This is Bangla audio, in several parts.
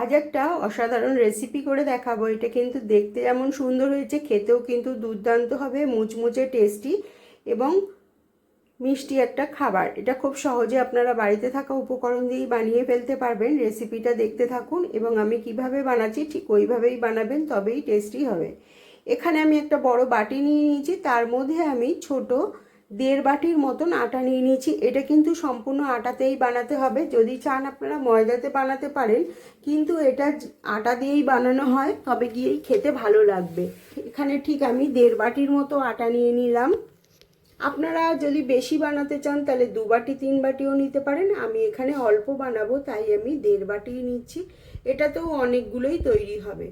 আজ একটা অসাধারণ রেসিপি করে দেখাবো। এটা কিন্তু দেখতে যেমন সুন্দর হয়েছে, খেতেও কিন্তু দুর্দান্ত হবে, মুচমুচে টেস্টি এবং মিষ্টি একটা খাবার। এটা খুব সহজে আপনারা বাড়িতে থাকা উপকরণ দিয়েই বানিয়ে ফেলতে পারবেন। রেসিপিটা দেখতে থাকুন এবং আমি কীভাবে বানাচ্ছি ঠিক ওইভাবেই বানাবেন, তবেই টেস্টি হবে। এখানে আমি একটা বড় বাটি নিয়ে নিয়েছি। তার মধ্যে আমি ছোট দেড় বাটির মতন আটা নিয়ে নিয়েছি। এটা কিন্তু সম্পূর্ণ আটাতেই বানাতে হবে। যদি চান আপনারা ময়দাতে বানাতে পারেন, কিন্তু এটা আটা দিয়েই বানানো হয়, তবে গিয়েই খেতে ভালো লাগবে। এখানে ঠিক আমি দেড় বাটির মতো আটা নিয়ে নিলাম। আপনারা যদি বেশি বানাতে চান, তাহলে দু বাটি, তিন বাটিও নিতে পারেন। আমি এখানে অল্প বানাবো, তাই আমি দেড় বাটি নিচ্ছি। এটাতেও অনেকগুলোই তৈরি হবে।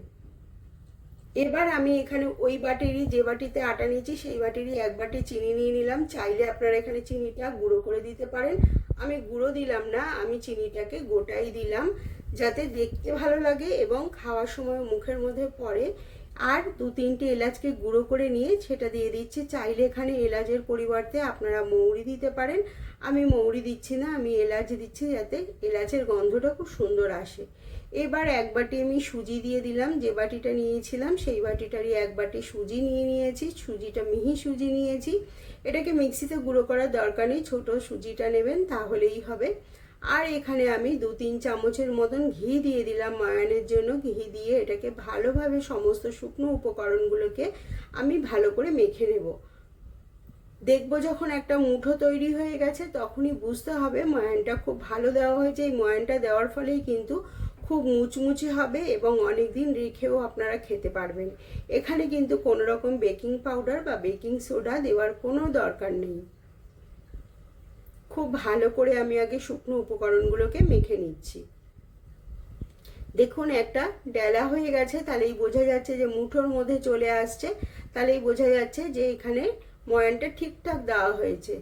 এবার আমি এখানে ওই বাটিরই যে বাটিতে আটা নিয়েছি, সেই বাটিরই এক বাটি চিনি নিয়ে নিলাম। চাইলে আপনারা এখানে চিনিটা গুঁড়ো করে দিতে পারেন। আমি গুঁড়ো দিলাম না, আমি চিনিটাকে গোটাই দিলাম যাতে দেখতে ভালো লাগে এবং খাওয়ার সময় মুখের মধ্যে পড়ে। আর দু তিনটে এলাচকে গুঁড়ো করে নিয়ে সেটা দিয়ে দিচ্ছি। চাইলে এখানে এলাচের পরিবর্তে আপনারা মৌরি দিতে পারেন। আমি মৌরি দিচ্ছি না, আমি এলাচ দিচ্ছি যাতে এলাচের গন্ধটা খুব সুন্দর আসে। এবার এক বাটি আমি সুজি দিয়ে দিলাম, যে বাটিটা নিয়েছিলাম সেই বাটিটারই এক বাটি সুজি নিয়ে নিয়েছি, সুজিটা মিহি সুজি নিয়েছি। এটাকে মিক্সিতে গুঁড়ো করার দরকার নেই, ছোটো সুজিটা নেবেন তাহলেই হবে। আর এখানে আমি দু তিন চামচের মতন ঘি দিয়ে দিলাম ময়ানের জন্য। ঘি দিয়ে এটাকে ভালোভাবে সমস্ত শুকনো উপকরণগুলোকে আমি ভালো করে মেখে নেব। দেখব যখন একটা মুঠো তৈরি হয়ে গেছে, তখনই বুঝতে হবে ময়ানটা খুব ভালো দেওয়া হয়েছে। এই ময়ানটা দেওয়ার ফলেই কিন্তু খুব মুচমুচে হবে এবং অনেক দিন রেখেও আপনারা খেতে পারবেন। এখানে কিন্তু কোনো রকম বেকিং পাউডার বা বেকিং সোডা দেওয়ার কোনো দরকার নেই। খুব ভালো করে আমি আগে শুকনো উপকরণগুলোকে মেখে নিচ্ছি। দেখুন, একটা ডেলা হয়ে গেছে, তাহলেই বোঝা যাচ্ছে যে মুঠোর মধ্যে চলে আসছে, তাহলেই বোঝা যাচ্ছে যে এখানে ময়ানটা ঠিকঠাক দেওয়া হয়েছে।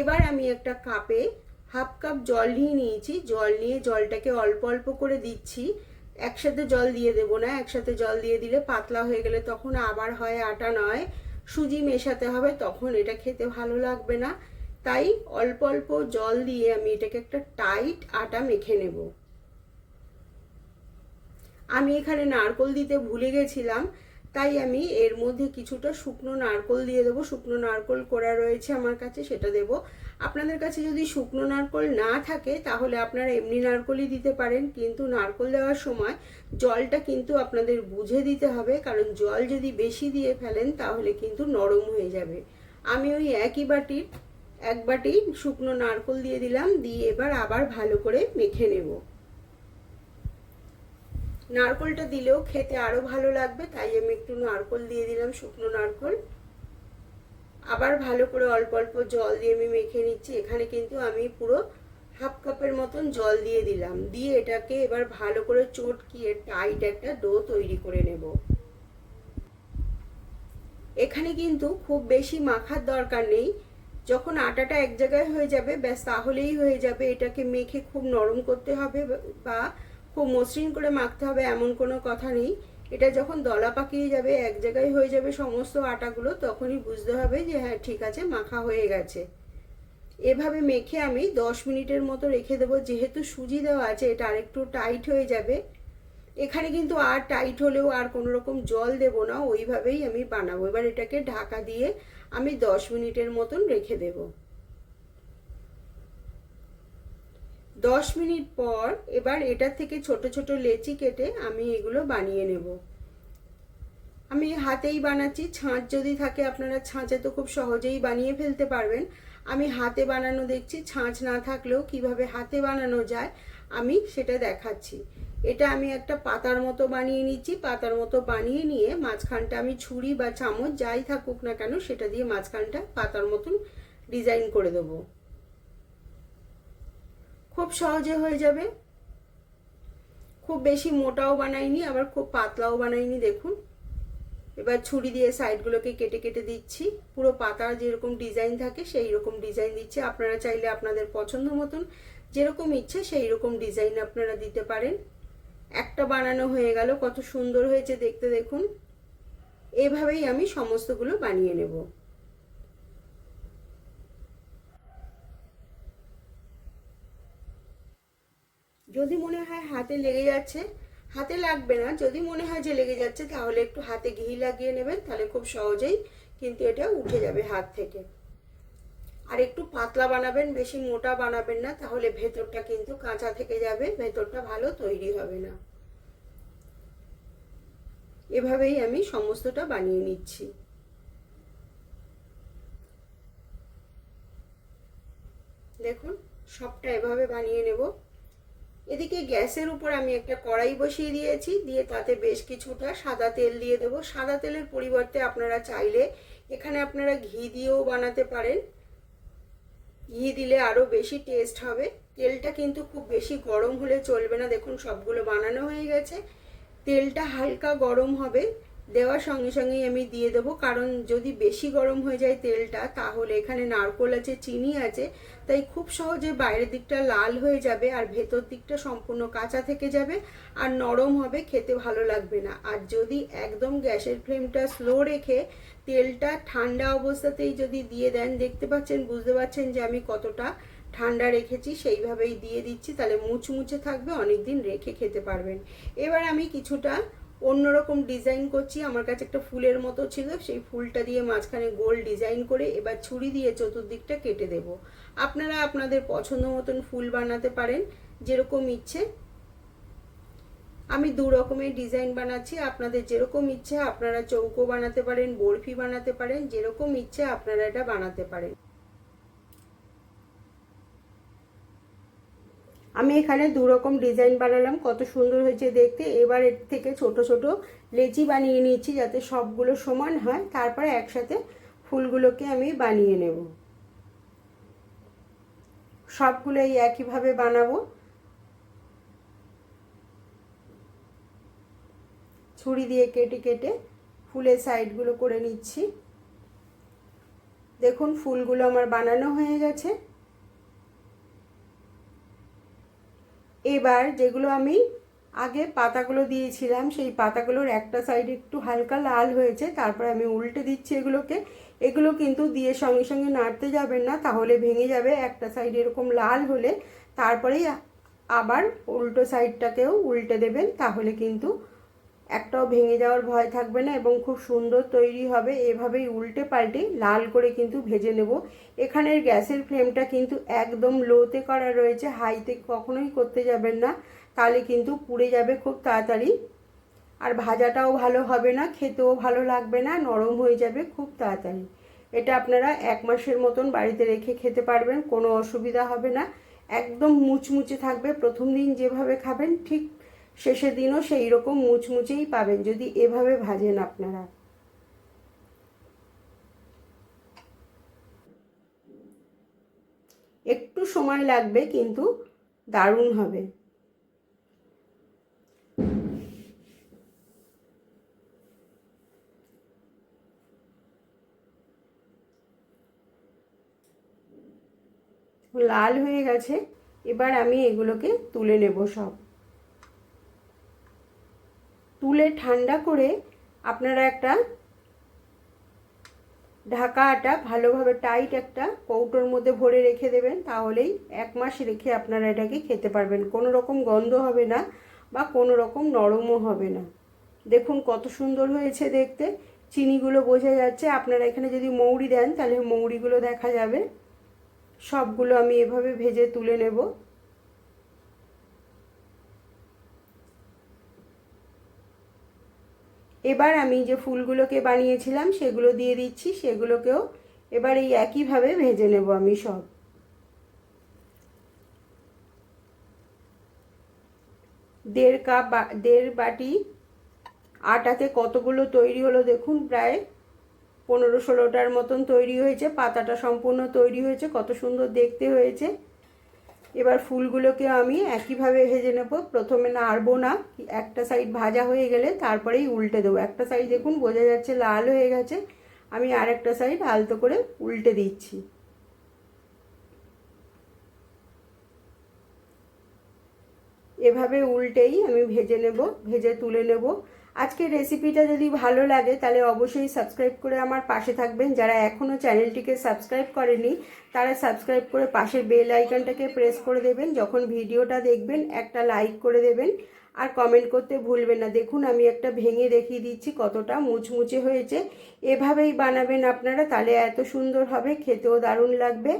এবার আমি একটা কাপে হাফ কাপ জল নিয়ে নিয়েছি। জল নিয়ে জলটাকে অল্প অল্প করে দিচ্ছি। একসাথে জল দিয়ে দেব না, একসাথে জল দিয়ে দিলে পাতলা হয়ে গেলে তখন আবার হয় আটা নয়। সুজি মেশাতে হবে, তখন এটা খেতে ভালো লাগবে না। তাই অল্প অল্প জল দিয়ে আমি এটাকে একটা টাইট আটা মেখে নেব। আমি এখানে নারকল দিতে ভুলে গেছিলাম, তাই আমি এর মধ্যে কিছুটা শুকনো নারকল দিয়ে দেবো। শুকনো নারকল করা রয়েছে আমার কাছে, সেটা দেব। আপনাদের কাছে যদি শুকনো নারকল না থাকে, তাহলে আপনারা এমনি নারকলই দিতে পারেন। কিন্তু নারকল দেওয়ার সময় জলটা কিন্তু আপনাদের বুঝে দিতে হবে। কারণ জল যদি বেশি দিয়ে ফেলেন, তাহলে কিন্তু নরম হয়ে যাবে। আমি ওই একই বাটির এক বাটি শুকনো নারকল দিয়ে দিলাম। দিয়ে এবার আবার ভালো করে মেখে নেব। নারকলটা দিলেও খেতে আরও ভালো লাগবে, তাই আমি একটু নারকল দিয়ে দিলাম শুকনো নারকল। আবার ভালো করে অল্প অল্প জল দিয়ে আমি মেখে নিচ্ছি। এখানে কিন্তু আমি পুরো হাফ কাপের মতন জল দিয়ে দিলাম। দিয়ে এটাকে এবার ভালো করে চটকিয়ে টাইট একটা ডো তৈরি করে নেব। এখানে কিন্তু খুব বেশি মাখার দরকার নেই। যখন আটাটা এক জায়গায় হয়ে যাবে, ব্যাস তাহলেই হয়ে যাবে। এটাকে মেখে খুব নরম করতে হবে বা খুব মসৃণ করে মাখতে হবে এমন কোনো কথা নেই। এটা যখন দলা পাকিয়ে যাবে, এক জায়গায় হয়ে যাবে সমস্ত আটাগুলো, তখনই বুঝতে হবে যে হ্যাঁ ঠিক আছে, মাখা হয়ে গেছে। এভাবে মেখে আমি দশ মিনিটের মতো রেখে দেবো। যেহেতু সুজি দেওয়া আছে, এটা আরেকটু টাইট হয়ে যাবে। এখানে কিন্তু আর টাইট হলেও আর কোনো রকম জল দেব না, ওইভাবেই আমি বানাবো। এবার এটাকে ঢাকা দিয়ে আমি দশ মিনিটের মতন রেখে দেব। দশ মিনিট পর এবার এটা থেকে ছোট ছোট লেচি কেটে আমি এগুলো বানিয়ে নেব। আমি হাতেই বানাচ্ছি, ছাঁচ যদি থাকে আপনারা ছাঁচে তো খুব সহজেই বানিয়ে ফেলতে পারবেন। আমি হাতে বানানো দেখছি, ছাঁচ না থাকলেও কীভাবে হাতে বানানো যায় আমি সেটা দেখাচ্ছি। এটা আমি একটা পাতার মতো বানিয়ে নিচ্ছি, পাতার মতো বানিয়ে নিয়ে মাঝখানটা আমি ছুরি বা চামচ যাই থাকুক না কেন সেটা দিয়ে মাঝখানটা পাতার মতন ডিজাইন করে দেব। খুব সহজে হয়ে যাবে। খুব বেশি মোটাও বানাইনি, আবার খুব পাতলাও বানাইনি, দেখুন। এবার ছুরি দিয়ে সাইডগুলোকে কেটে কেটে দিচ্ছি। পুরো পাতার যেরকম ডিজাইন থাকে সেই রকম ডিজাইন দিচ্ছি। আপনারা চাইলে আপনাদের পছন্দ মতন যেরকম ইচ্ছে সেই রকম ডিজাইন আপনারা দিতে পারেন। একটা বানানো হয়ে গেল, কত সুন্দর হয়েছে দেখতে দেখুন। এভাবেই আমি সমস্তগুলো বানিয়ে নেব। যদি মনে হয় হাতে লেগে যাচ্ছে, হাতে লাগবে না, যদি মনে হয় যে লেগে যাচ্ছে, তাহলে একটু হাতে ঘি লাগিয়ে নেবেন, তাহলে খুব সহজেই কিন্তু এটা উঠে যাবে হাত থেকে। আর একটু পাতলা বানাবেন, বেশি মোটা বানাবেন না, তাহলে ভেতরটা কিন্তু কাঁচা থেকে যাবে, ভেতরটা ভালো তৈরি হবে না। এভাবেই আমি সমস্তটা বানিয়ে নিচ্ছি। দেখুন, সবটা এভাবে বানিয়ে নেব। এদিকে গ্যাসের উপর আমি একটা কড়াই বসিয়ে দিয়েছি, দিয়ে তাতে বেশ কিছুটা সাদা তেল দিয়ে দেবো। সাদা তেলের পরিবর্তে আপনারা চাইলে এখানে আপনারা ঘি দিয়েও বানাতে পারেন। ঘি দিলে আরও বেশি টেস্ট হবে। তেলটা কিন্তু খুব বেশি গরম হলে চলবে না। দেখুন সবগুলো বানানো হয়ে গেছে। তেলটা হালকা গরম হবে। দেওয়ার সঙ্গে সঙ্গেই আমি দিয়ে দেবো। কারণ যদি বেশি গরম হয়ে যায় তেলটা, তাহলে এখানে নারকোল আছে, চিনি আছে, তাই খুব সহজে বাইরের দিকটা লাল হয়ে যাবে আর ভেতর দিকটা সম্পূর্ণ কাঁচা থেকে যাবে আর নরম হবে, খেতে ভালো লাগবে না। আর যদি একদম গ্যাসের ফ্লেমটা স্লো রেখে তেলটা ঠান্ডা অবস্থাতেই যদি দিয়ে দেন, দেখতে পাচ্ছেন, বুঝতে পারছেন যে আমি কতটা ঠান্ডা রেখেছি, সেইভাবেই দিয়ে দিচ্ছি। তাহলে মুচমুচে থাকবে অনেক দিন রেখে খেতে পারবেন। এবার আমি কিছুটা অন্যরকম ডিজাইন করছি। আমার কাছে একটা ফুলের মতো ছিল, সেই ফুলটা দিয়ে মাঝখানে গোল ডিজাইন করে এবার ছুরি দিয়ে চতুর্দিকটা কেটে দেব। আপনারা আপনাদের পছন্দ মতন ফুল বানাতে পারেন, যেরকম ইচ্ছে। আমি দু রকমের ডিজাইন বানাচ্ছি, আপনাদের যেরকম ইচ্ছে আপনারা চৌকো বানাতে পারেন, বরফি বানাতে পারেন, যেরকম ইচ্ছে আপনারা এটা বানাতে পারেন। আমি এখানে দু রকম ডিজাইন বানালাম, কত সুন্দর হয়েছে দেখতে। এবার এর থেকে ছোট ছোট লেচি বানিয়ে নিচ্ছি যাতে সবগুলো সমান হয়। তারপরে একসাথে ফুলগুলোকে আমি বানিয়ে নেব। সবগুলো এই একইভাবে বানাবো। ছুরি দিয়ে কেটে কেটে ফুলের সাইডগুলো করে নিচ্ছি। দেখুন, ফুলগুলো আমার বানানো হয়ে গেছে। এবার যেগুলো আমি আগে পাতাগুলো দিয়েছিলাম, সেই পাতাগুলোর একটা সাইড একটু হালকা লাল হয়েছে, তারপর আমি উল্টে দিচ্ছি এগুলোকে। এগুলো কিন্তু দিয়ে সঙ্গে সঙ্গে নাড়তে যাবেন না, তাহলে ভেঙে যাবে। একটা সাইড এরকম লাল হলে তারপরেই আবার উল্টো সাইডটাকেও উল্টে দেবেন, তাহলে কিন্তু একটাও ভেঙে যাওয়ার ভয় থাকবে না এবং খুব সুন্দর তৈরি হবে। এভাবেই উল্টে পাল্টে লাল করে কিন্তু ভেজে নেব। এখানের গ্যাসের ফ্লেমটা কিন্তু একদম লোতে করা রয়েছে। হাইতে কখনোই করতে যাবেন না। তাহলে কিন্তু পুড়ে যাবে খুব তাড়াতাড়ি। আর ভাজাটাও ভালো হবে না, খেতেও ভালো লাগবে না, নরম হয়ে যাবে খুব তাড়াতাড়ি। এটা আপনারা এক মাসের মতন বাড়িতে রেখে খেতে পারবেন, কোনো অসুবিধা হবে না। একদম মুচমুচে থাকবে। প্রথম দিন যেভাবে খাবেন, ঠিক শেষের দিনও সেই রকম মুচমুচেই পাবেন, যদি এভাবে ভাজেন আপনারা। একটু সময় লাগবে, কিন্তু দারুণ হবে। লাল হয়ে গেছে, এবার আমি এগুলোকে তুলে নেব সব। তুলে ঠান্ডা করে আপনারা একটা ঢাকা আটা ভালোভাবে টাইট একটা কৌটোর মধ্যে ভরে রেখে দেবেন, তাহলেই এক মাস রেখে আপনারা এটাকে খেতে পারবেন। কোনো রকম গন্ধ হবে না বা কোনো রকম নরমও হবে না। দেখুন কত সুন্দর হয়েছে দেখতে। চিনিগুলো বোঝা যাচ্ছে। আপনারা এখানে যদি মৌরি দেন, তাহলে মৌরিগুলো দেখা যাবে। সবগুলো আমি এভাবে ভেজে তুলে নেব। এবার আমি যে ফুলগুলোকে বানিয়েছিলাম, সেগুলো দিয়ে দিচ্ছি, সেগুলোকেও এবার এই একইভাবে ভেজে নেব আমি সব। দেড় কাপ দেড় বাটি আটাতে কতগুলো তৈরি হলো দেখুন, প্রায় পনেরো ষোলোটার মতন তৈরি হয়েছে, পাতাটা সম্পূর্ণ তৈরি হয়েছে, কত সুন্দর দেখতে হয়েছে। এবার ফুলগুলোকে আমি একইভাবে ভেজে নেব। প্রথমে নাড়বো না, একটা সাইড ভাজা হয়ে গেলে তারপরেই উল্টে দেবো। একটা সাইড দেখুন, বোঝা যাচ্ছে লাল হয়ে গেছে। আমি আর একটা সাইড আলতো করে উল্টে দিচ্ছি। এভাবে উল্টেই আমি ভেজে নেব, ভেজে তুলে নেব। আজকের রেসিপিটা যদি ভালো লাগে, তাহলে অবশ্যই সাবস্ক্রাইব করে আমার পাশে থাকবেন। যারা এখনও চ্যানেলটিকে সাবস্ক্রাইব করেনি, তারা সাবস্ক্রাইব করে পাশের বেল আইকনটাকে প্রেস করে দেবেন। যখন ভিডিওটা দেখবেন, একটা লাইক করে দেবেন। আর কমেন্ট করতে ভুলবেন না। দেখুন, আমি একটা ভেঙে দেখিয়ে দিচ্ছি কতটা মুচমুচে হয়েছে। এভাবেই বানাবেন আপনারা, তাহলে এত সুন্দর হবে, খেতেও দারুণ লাগবে।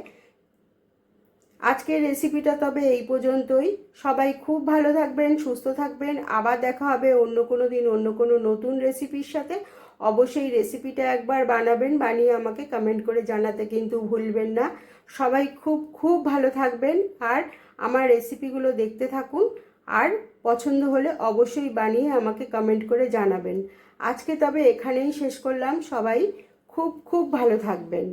আজকের রেসিপিটা তবে এই পর্যন্তই। সবাই খুব ভালো থাকবেন, সুস্থ থাকবেন। আবার দেখা হবে অন্য কোনো দিন, অন্য কোনো নতুন রেসিপির সাথে। অবশ্যই রেসিপিটা একবার বানাবেন, বানিয়ে আমাকে কমেন্ট করে জানাতে কিন্তু ভুলবেন না। সবাই খুব খুব ভালো থাকবেন আর আমার রেসিপিগুলো দেখতে থাকুন। আর পছন্দ হলে অবশ্যই বানিয়ে আমাকে কমেন্ট করে জানাবেন। আজকে তবে এখানেই শেষ করলাম। সবাই খুব খুব ভালো থাকবেন।